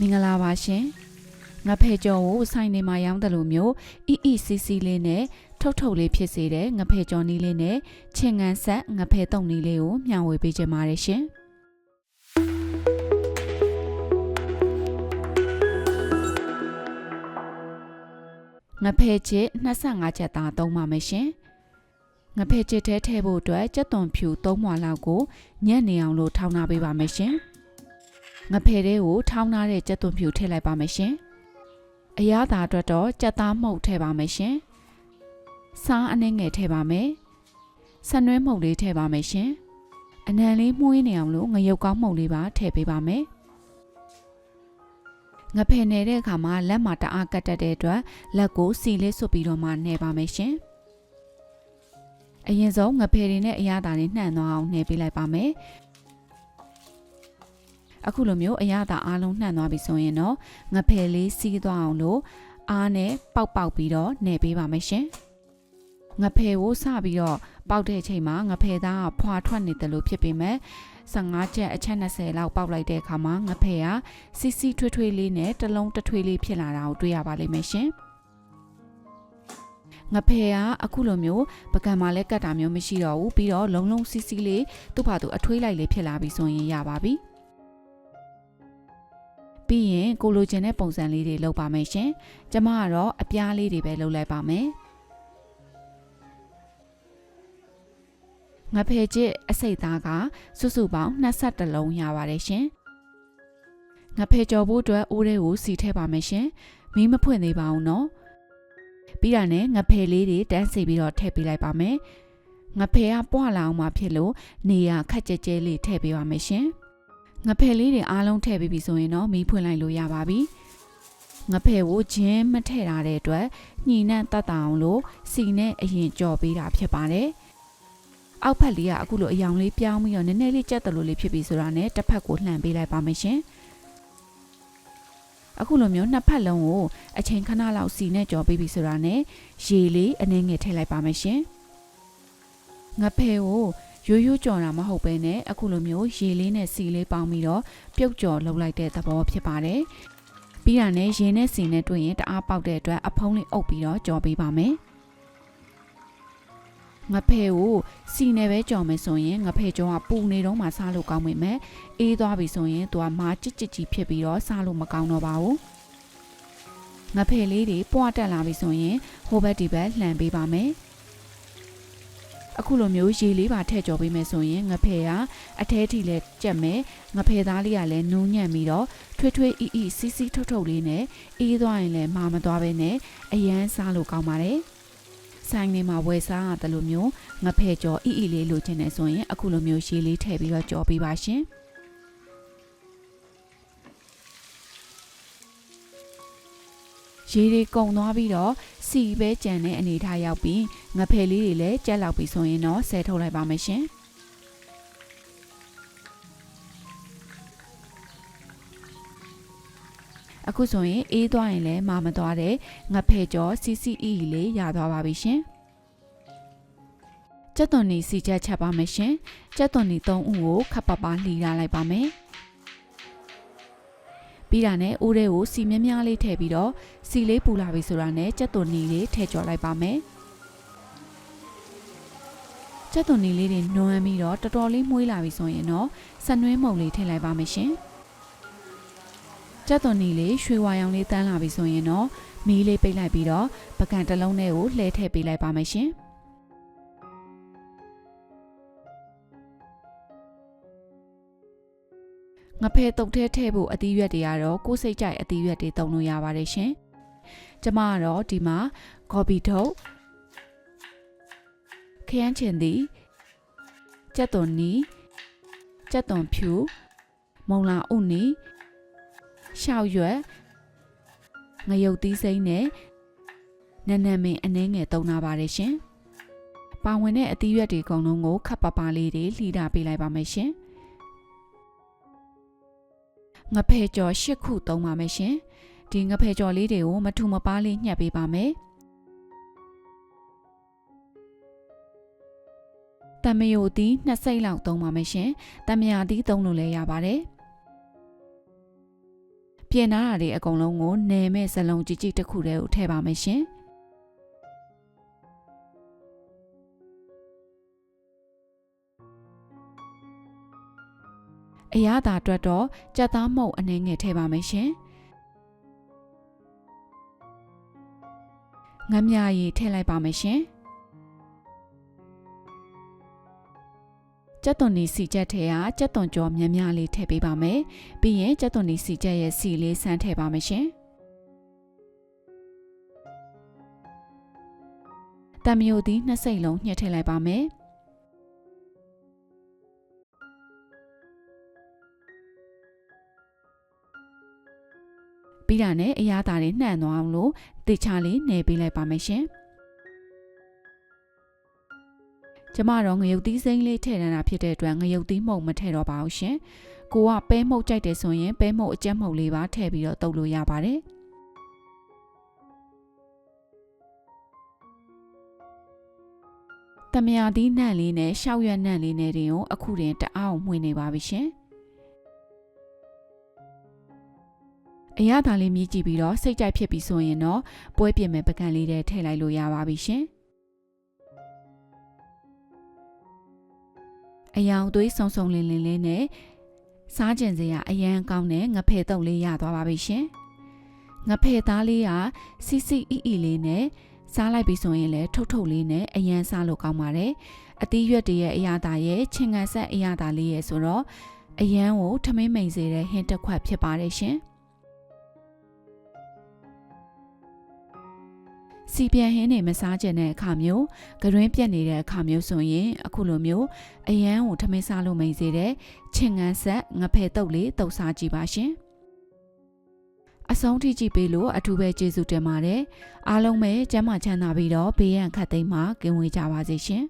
မင်္ဂလာပါရှင်ငါဖဲကြော်ကိုဆိုင်နေမှာရောင်းတယ်လို့မျိုးအီအီစီစီလေးနဲ့ထုတ်ထုတ်လေးဖြစ်စေတဲ့ငါဖဲကြော်နီးလေးနဲ့ချင်ငန်းဆက်ငါဖဲတုံနီးလေးကိုမျှဝေပေးခြင်းပါတယ်ရှင်ငါဖဲချစ်25ချက်သားသုံးပါမယ်ရှင်ငါဖဲချစ်ထဲထည့်ဖို့အတွက်ကြက်သွန်ဖြူ3မွာလောက်ကိုညက်နေအောင်လို့ထောင်းထားပေးပါမယ်ရှင် ငဖယ်လေးကိုထောင်းထားတဲ့ကြက်သွန်ဖြူထည့်လိုက်ပါမယ်ရှင်။အရသာအတွက်တော့ကြက်သားမှုတ်ထည့်ပါမယ်ရှင်။စားအနှဲငယ်ထည့်ပါမယ်။ဆန်နွဲမှုတ်လေးထည့်ပါမယ်ရှင်။အနံလေးမှုေးနေအောင်လို့ငရုတ်ကောင်းမှုတ်လေးပါထည့်ပေးပါမယ်။ငဖယ်နေတဲ့အခါမှာလက်မှာတအားကတ်တတ်တဲ့အတွက်လက်ကိုစီလေးဆွတ်ပြီးတော့မှနှဲပါမယ်ရှင်။အရင်ဆုံးငဖယ်တွေနဲ့အရသာတွေနှံ့သွားအောင်နှဲပေးလိုက်ပါမယ်။ အခုလိုမျိုးအရသာအားလုံးနှံ့သွားပြီဆိုရင်တော့ငဖယ်လေးစီးသွားအောင်လို့အားနဲ့ပေါက်ပေါက်ပြီးတော့နှဲပေးပါမယ်ရှင်ငဖယ်ကိုစပြီးတော့ပေါက်တဲ့အချိန်မှာငဖယ်သားကဖွာထွက်နေတယ်လို့ဖြစ်ပေမဲ့15ချက်အချက်20လောက်ပေါက်လိုက်တဲ့အခါမှာငဖယ်ကစီစီထွေးထွေးလေးနဲ့တစ်လုံးတစ်ထွေးလေးဖြစ်လာတာကိုတွေ့ရပါလိမ့်မယ်ရှင်ငဖယ်ကအခုလိုမျိုးပကံမှာလည်းကတ်တာမျိုးမရှိတော့ဘူးပြီးတော့လုံးလုံးစီစီလေးသူ့ဘာသူအထွေးလိုက်လေးဖြစ်လာပြီဆိုရင်ရပါပြီပြီးရင် ကိုလိုချင်တဲ့ပုံစံလေးတွေလုပ်ပါမယ်ရှင်။ကျမကတော့အပြားလေးတွေပဲလုပ်လိုက်ပါမယ်။ငါဖဲချစ်အစိတ်သားကစုစုပေါင်း22လုံးရပါတယ်ရှင်။ငါဖဲကြော်ဖို့အတွက်အိုးလေးကိုစီထည့်ပါမယ်ရှင်။မီးမဖွင့်သေးပါဘူးနော်။ပြီးတာနဲ့ငါဖဲလေးတွေတန်းစီပြီးတော့ထည့်ပေးလိုက်ပါမယ်။ငါဖဲကပွားလာအောင်မှဖြစ်လို့နေရခက်ကြဲကြဲလေးထည့်ပေးပါမယ်ရှင်။ ငဖယ်လေးတွေအားလုံးထည့်ပြီးပြီဆိုရင်တော့မီးဖွင့်လိုက်လို့ရပါပြီငဖယ်ကိုဂျင်းမထည့်ထားတဲ့အတွက်ညှိနှံ့တတ်တာအောင်လို့စီနဲ့အရင်ကြော်ပေးတာဖြစ်ပါတယ်အောက်ဖက်လေးကအခုလိုအယောင်လေးပြောင်းပြီးတော့နည်းနည်းလေးကြက်တလို့လေးဖြစ်ပြီဆိုတာနဲ့တစ်ဖက်ကိုလှန်ပေးလိုက်ပါမယ်ရှင်အခုလိုမျိုးနှစ်ဖက်လုံးကိုအချိန်ခဏလောက်စီနဲ့ကြော်ပေးပြီဆိုတာနဲ့ရေလေးအနည်းငယ်ထည့်လိုက်ပါမယ်ရှင်ငဖယ်ကို ရိုးရိုးကြော်တာမဟုတ်ပဲနဲ့အခုလိုမျိုးရေလေးနဲ့စီလေးပေါင်းပြီးတော့ပြုတ်ကြော်လုပ်လိုက်တဲ့သဘောဖြစ်ပါတယ်။ပြီးတာနဲ့ရေနဲ့စီနဲ့တွေ့ရင်တအားပေါက်တဲ့အတွက်အဖုံးလေးအုပ်ပြီးတော့ကြော်ပေးပါမယ်။ငဖဲကိုစီနဲ့ပဲကြော်မယ်ဆိုရင်ငဖဲကြောကပူနေတော့မှစားလို့ကောင်းပေမဲ့အေးသွားပြီဆိုရင်သူကမာကြစ်ကြစ်ကြီးဖြစ်ပြီးတော့စားလို့မကောင်းတော့ပါဘူး။ငဖဲလေးတွေပွားတက်လာပြီဆိုရင်ဟိုဘက်ဒီဘက်လှန်ပေးပါမယ်။ အခုလိုမျိုးရေလေးပါထည့်ကြော်ပေးမယ်ဆိုရင်ငဖဲကအထဲထိလဲကြက်မယ်ငဖဲသားလေးကလည်းနူးညံ့ပြီးတော့ထွေးထွေးအီအီစီစီထုတ်ထုတ်လေးနဲ့အေးသွားရင်လည်းမာမသွားပဲနဲ့အရန်စားလို့ကောင်းပါတယ်ဆိုင်နေမှာဝယ်စားရတယ်လို့မျိုးငဖဲကြော်အီအီလေးလိုချင်တယ်ဆိုရင်အခုလိုမျိုးရေလေးထည့်ပြီးတော့ကြော်ပေးပါရှင် ရေတွေကုန်သွားပြီးတော့စီပဲကြံတဲ့အနေထားရောက်ပြီးငဖယ်လေးတွေလည်းကြက်လောက်ပြီဆိုရင်တော့ဆဲထုတ်လိုက်ပါမယ်ရှင်အခုဆိုရင်အေးသွားရင်လည်းမာမသွားတဲ့ငဖယ်ကျော် CCE လေးရသွားပါပြီရှင်ကျက်သွန်နီစီချက်ချက်ပါမယ်ရှင်ကျက်သွန်နီ3ဦးကိုခပ်ပပလှီထားလိုက်ပါမယ် ပြီးတာနဲ့အိုးတဲ့ကိုစီမြများလေးထည့်ပြီးတော့စီလေးပူလာပြီဆိုတာနဲ့ကြက်သွန်နီလေးထည့်ကျော်လိုက်ပါမယ်ကြက်သွန်နီလေးတွေနွမ်းပြီးတော့တော်တော်လေးမှုေးလာပြီဆိုရင်တော့ဆနွှဲမုံလေးထည့်လိုက်ပါမယ်ရှင်ကြက်သွန်နီလေးရွှေဝါရောင်လေးတန်းလာပြီဆိုရင်တော့မီးလေးပိတ်လိုက်ပြီးတော့ပကံတစ်လုံးနဲ့ကိုလှဲထည့်ပေးလိုက်ပါမယ်ရှင် ငဖဲတုတ်ထဲထည့်ဖို့အသီးရွက်တွေကတော့ကိုယ်စိတ်ကြိုက်အသီးရွက်တွေတုံလို့ရပါတယ်ရှင်။ကျမကတော့ဒီမှာကော်ပီထုတ်ခရမ်းချင်သည်ကြက်သွန်နီကြက်သွန်ဖြူမုံလာဥနီရှောက်ရွက်ငရုတ်သီးစိမ့်နဲ့နန်းနန်းမင်းအနှဲငယ်တုံနာပါတယ်ရှင်။ပါဝင်တဲ့အသီးရွက်တွေအကုန်လုံးကိုခပ်ပပလေးတွေလှီတာပေးလိုက်ပါမယ်ရှင်။ ငဖဲကြော်၈ခုသုံးပါမယ်ရှင်ဒီငဖဲကြော်လေးတွေကိုမထူမပါလေးညှက်ပေးပါမယ်တမယိုတီနှစ်စိမ့်လောက်သုံးပါမယ်ရှင်တမယာတီသုံးလို့လည်းရပါတယ်ပြင်နာတာတွေအကုန်လုံးကိုနယ်မဲ့စလုံးကြည့်ကြည့်တစ်ခုတည်းကိုထည့်ပါမယ်ရှင် အရသာအတွက်တော့ကြက်သားမုတ်အနေငယ်ထည့်ပါမယ်ရှင်ငမ်းမြရည်ထည့်လိုက်ပါမယ်ရှင်ကြက်သွန်နီစီချက်ထဲကကြက်သွန်ကြောမြများများလေးထည့်ပေးပါမယ်။ပြီးရင်ကြက်သွန်နီစီချက်ရဲ့စီလေးစမ်းထည့်ပါမယ်ရှင်။တံမျိုးသီးနှစ်စိတ်လုံးညှက်ထည့်လိုက်ပါမယ်။ ပြီးတာနဲ့အရသာတွေနှံ့သွားအောင်လို့တေချာလေးနယ်ပေးလိုက်ပါမယ်ရှင်။ကျမတော့ငရုတ်သီးစိမ့်လေးထည့်ရတာဖြစ်တဲ့အတွက်ငရုတ်သီးမှုန့်မထည့်တော့ပါဘူးရှင်။ကိုကပဲမှုန့်ကြိုက်တယ်ဆိုရင်ပဲမှုန့်အကျက်မှုန့်လေးပါထည့်ပြီးတော့တုပ်လို့ရပါတယ်။တမယာသီးနှံ့လေးနဲ့ရှောက်ရွက်နှံ့လေးနဲ့တင်ကိုအခုတင်တအားအောင်မှွေနေပါပြီရှင်။ အရသာလေးမြည်ကြည့်ပြီးတော့စိတ်ကြိုက်ဖြစ်ပြီဆိုရင်တော့ပွဲပြင်မဲ့ပကံလေးတွေထည့်လိုက်လို့ရပါပြီရှင်။အယောင်သွေးဆုံဆုံလင်းလင်းလေးနဲ့စားကြင်စရာအရန်ကောင်းတဲ့ငဖယ်တုပ်လေးရသွားပါပြီရှင်။ငဖယ်သားလေးကစီစီအီအီလေးနဲ့စားလိုက်ပြီဆိုရင်လည်းထုတ်ထုတ်လေးနဲ့အရန်စားလို့ကောင်းပါတယ်။အသီးရွက်တွေရဲ့အရာသာရဲ့ချင်ကန်ဆက်အရာသာလေးရဲ့ဆိုတော့အရန်ကိုထမင်းမိန်စေတဲ့ဟင်းတစ်ခွက်ဖြစ်ပါတယ်ရှင်။ စီပြန်ဟင်းနေမစားကြတဲ့အခါမျိုးဂရွင်းပြက်နေတဲ့အခါမျိုးဆိုရင်အခုလိုမျိုးအရန်ကိုထမင်းစားလို့မိန်စေတဲ့ချင်ငန်းဆက်ငဖယ်တုပ်လေးတုပ်စားကြည့်ပါရှင်အဆုံးထိကြည့်ပေးလို့အထူးပဲကျေးဇူးတင်ပါတယ်အားလုံးပဲကျမ်းမာချမ်းသာပြီးတော့ဘေးရန်ခတ်သိမ်းမှကင်းဝေးကြပါစေရှင်